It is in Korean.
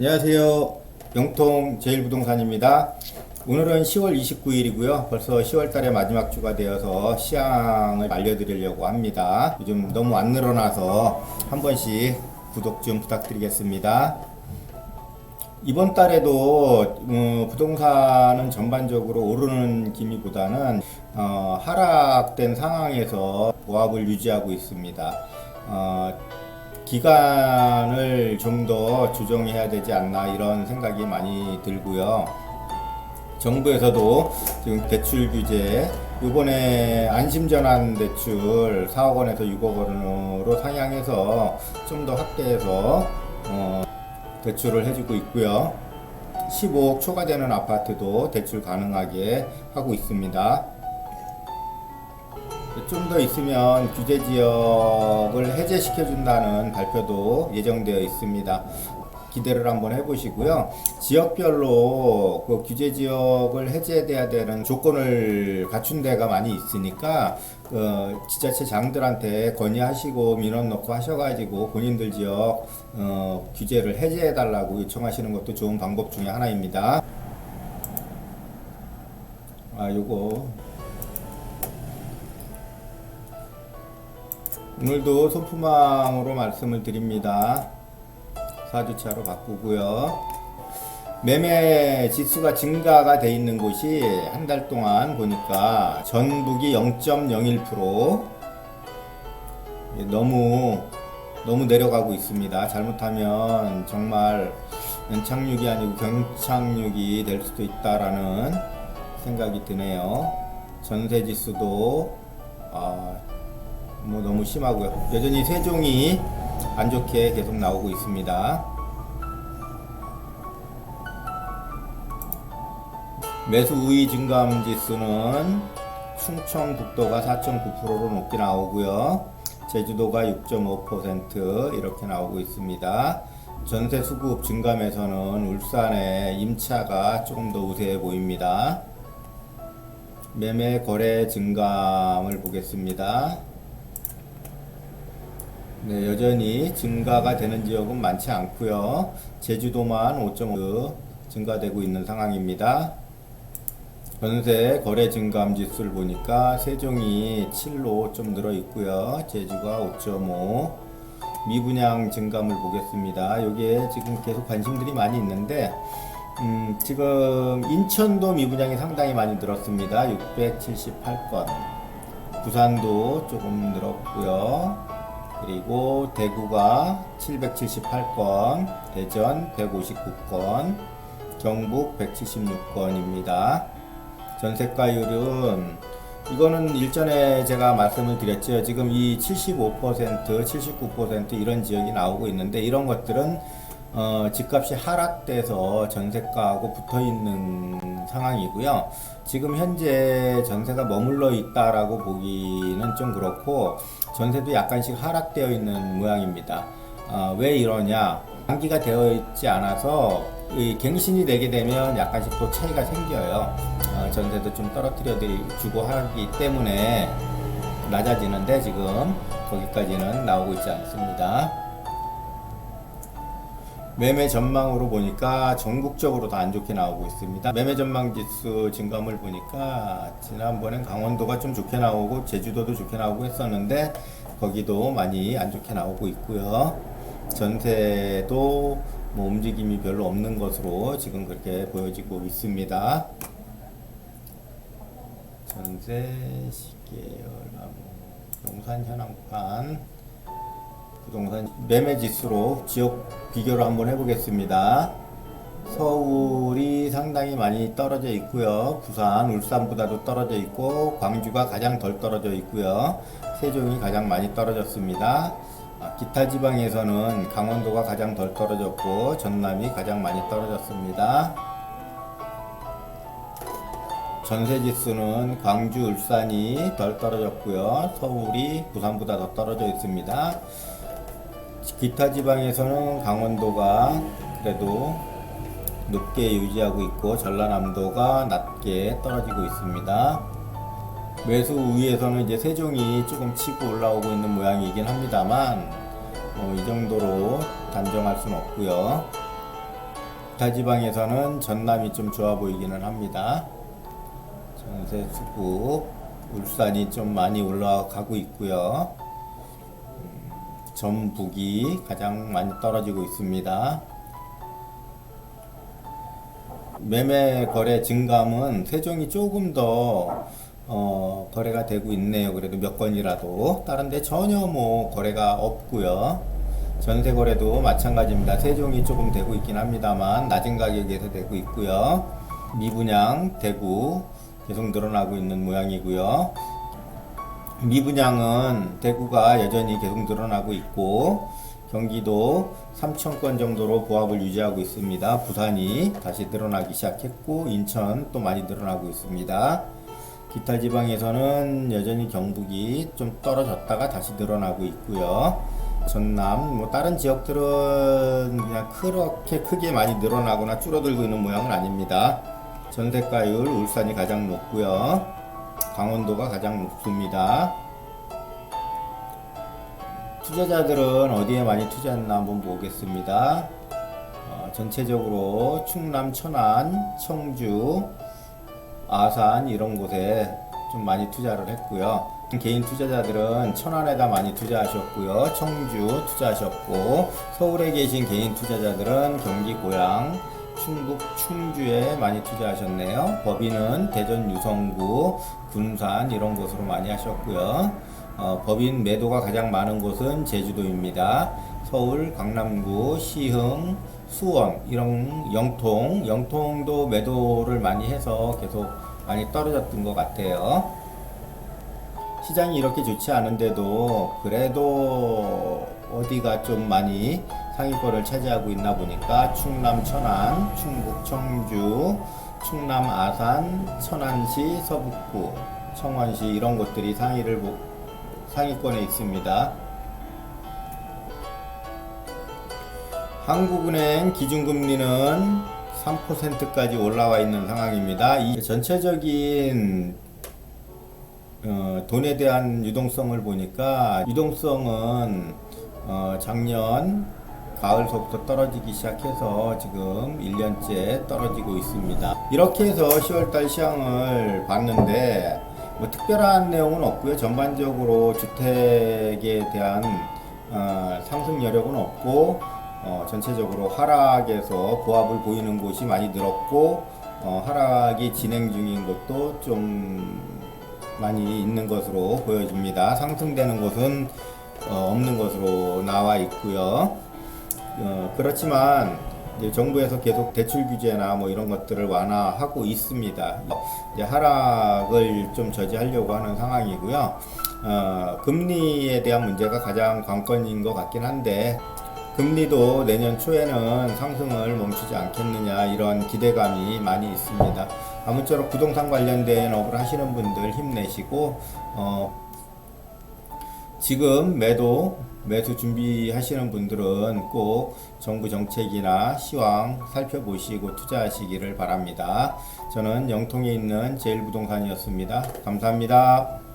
안녕하세요. 영통 제일부동산입니다. 오늘은 10월 29일이고요. 벌써 10월 달의 마지막 주가 되어서 시향을 알려드리려고 합니다. 요즘 너무 안 늘어나서 한 번씩 구독 좀 부탁드리겠습니다. 이번 달에도 어, 부동산은 전반적으로 오르는 기미보다는 어, 하락된 상황에서 보합을 유지하고 있습니다. 어, 기간을 좀 더 조정해야 되지 않나 이런 생각이 많이 들고요. 정부에서도 지금 대출 규제 이번에 안심전환 대출 4억 원에서 6억 원으로 상향해서 좀 더 확대해서 어, 대출을 해주고 있고요. 15억 초과되는 아파트도 대출 가능하게 하고 있습니다. 좀 더 있으면 규제 지역을 해제시켜 준다는 발표도 예정되어 있습니다. 기대를 한번 해보시고요. 지역별로 그 규제 지역을 해제돼야 되는 조건을 갖춘 데가 많이 있으니까 그 지자체 장들한테 건의하시고 민원 넣고 하셔가지고 본인들 지역 어, 규제를 해제해 달라고 요청하시는 것도 좋은 방법 중에 하나입니다. 아 요거 오늘도 소품망으로 말씀을 드립니다. 4주차로 바꾸고요. 매매 지수가 증가가 돼 있는 곳이 한 달 동안 보니까 전북이 0.01% 예, 너무 너무 내려가고 있습니다. 잘못하면 정말 연착륙이 아니고 경착륙이 될 수도 있다라는 생각이 드네요. 전세 지수도 아, 뭐 너무 심하고요. 여전히 세 종이 안 좋게 계속 나오고 있습니다. 매수 우위 증감 지수는 충청북도가 4.9%로 높게 나오고요. 제주도가 6.5% 이렇게 나오고 있습니다. 전세 수급 증감에서는 울산의 임차가 조금 더 우세해 보입니다. 매매 거래 증감을 보겠습니다. 네, 여전히 증가가 되는 지역은 많지 않고요. 제주도만 5.5 증가되고 있는 상황입니다. 전세 거래 증감 지수를 보니까 세종이 7로 좀 늘어 있고요. 제주가 5.5. 미분양 증감을 보겠습니다. 여기에 지금 계속 관심들이 많이 있는데 음, 지금 인천도 미분양이 상당히 많이 늘었습니다. 678건. 부산도 조금 늘었고요. 그리고 대구가 778건, 대전 159건, 경북 176건입니다. 전세가율은 이거는 일전에 제가 말씀을 드렸죠. 지금 이 75%, 79% 이런 지역이 나오고 있는데 이런 것들은 어, 집값이 하락돼서 전세가하고 붙어 있는 상황이고요. 지금 현재 전세가 머물러 있다라고 보기는 좀 그렇고 전세도 약간씩 하락되어 있는 모양입니다. 어, 왜 이러냐? 단기가 되어 있지 않아서 이 갱신이 되게 되면 약간씩 또 차이가 생겨요. 어, 전세도 좀 떨어뜨려 주고 하기 때문에 낮아지는데 지금 거기까지는 나오고 있지 않습니다. 매매 전망으로 보니까 전국적으로 다 안 좋게 나오고 있습니다. 매매 전망 지수 증감을 보니까 지난번엔 강원도가 좀 좋게 나오고 제주도도 좋게 나오고 했었는데 거기도 많이 안 좋게 나오고 있고요. 전세도 뭐 움직임이 별로 없는 것으로 지금 그렇게 보여지고 있습니다. 전세 시계열나무 용산 현황판 부동산 매매 지수로 지역 비교를 한번 해보겠습니다. 서울이 상당히 많이 떨어져 있고요. 부산, 울산보다도 떨어져 있고 광주가 가장 덜 떨어져 있고요. 세종이 가장 많이 떨어졌습니다. 아, 기타 지방에서는 강원도가 가장 덜 떨어졌고 전남이 가장 많이 떨어졌습니다. 전세 지수는 광주, 울산이 덜 떨어졌고요. 서울이 부산보다 더 떨어져 있습니다. 기타 지방에서는 강원도가 그래도 높게 유지하고 있고 전라남도가 낮게 떨어지고 있습니다. 매수 우위에서는 이제 세종이 조금 치고 올라오고 있는 모양이긴 합니다만 어, 이 정도로 단정할 수는 없고요. 기타 지방에서는 전남이 좀 좋아 보이기는 합니다. 전세 수급 울산이 좀 많이 올라가고 있고요. 음, 전북이 가장 많이 떨어지고 있습니다. 매매 거래 증감은 세종이 조금 더 어, 거래가 되고 있네요. 그래도 몇 건이라도 다른 데 전혀 뭐 거래가 없고요. 전세 거래도 마찬가지입니다. 세종이 조금 되고 있긴 합니다만 낮은 가격에서 되고 있고요. 미분양 대구 계속 늘어나고 있는 모양이고요. 미분양은 대구가 여전히 계속 늘어나고 있고 경기도 3천 건 정도로 보합을 유지하고 있습니다. 부산이 다시 늘어나기 시작했고 인천 또 많이 늘어나고 있습니다. 기타 지방에서는 여전히 경북이 좀 떨어졌다가 다시 늘어나고 있고요. 전남 뭐 다른 지역들은 그냥 그렇게 크게 많이 늘어나거나 줄어들고 있는 모양은 아닙니다. 전세가율 울산이 가장 높고요. 강원도가 가장 높습니다. 투자자들은 어디에 많이 투자했나 한번 보겠습니다. 어, 전체적으로 충남, 천안, 청주, 아산 이런 곳에 좀 많이 투자를 했고요. 개인 투자자들은 천안에다 많이 투자하셨고요. 청주 투자하셨고 서울에 계신 개인 투자자들은 경기 고양, 충북 충주에 많이 투자하셨네요. 법인은 대전 유성구, 군산 이런 곳으로 많이 하셨고요. 어, 법인 매도가 가장 많은 곳은 제주도입니다. 서울, 강남구, 시흥, 수원 이런 영통, 영통도 매도를 많이 해서 계속 많이 떨어졌던 것 같아요. 시장이 이렇게 좋지 않은데도 그래도 어디가 좀 많이 상위권을 차지하고 있나 보니까 충남 천안, 충북 청주, 충남 아산, 천안시, 서북구, 청원시 이런 곳들이 상위를 보- 상위권에 있습니다. 한국은행 기준금리는 3%까지 올라와 있는 상황입니다. 이 전체적인 어, 돈에 대한 유동성을 보니까 유동성은 어, 작년 가을서부터 떨어지기 시작해서 지금 1년째 떨어지고 있습니다. 이렇게 해서 10월달 시황을 봤는데 뭐 특별한 내용은 없고요. 전반적으로 주택에 대한 어, 상승 여력은 없고 어, 전체적으로 하락에서 보합을 보이는 곳이 많이 늘었고 어, 하락이 진행 중인 곳도 좀 많이 있는 것으로 보여집니다. 상승되는 곳은 어, 없는 것으로 나와 있고요. 어, 그렇지만 정부에서 계속 대출 규제나 뭐 이런 것들을 완화하고 있습니다. 이제 하락을 좀 저지하려고 하는 상황이고요. 어, 금리에 대한 문제가 가장 관건인 것 같긴 한데 금리도 내년 초에는 상승을 멈추지 않겠느냐 이런 기대감이 많이 있습니다. 아무쪼록 부동산 관련된 업을 하시는 분들 힘내시고 어, 지금 매도 매수 준비하시는 분들은 꼭 정부 정책이나 시황 살펴보시고 투자하시기를 바랍니다. 저는 영통에 있는 제일부동산이었습니다. 감사합니다.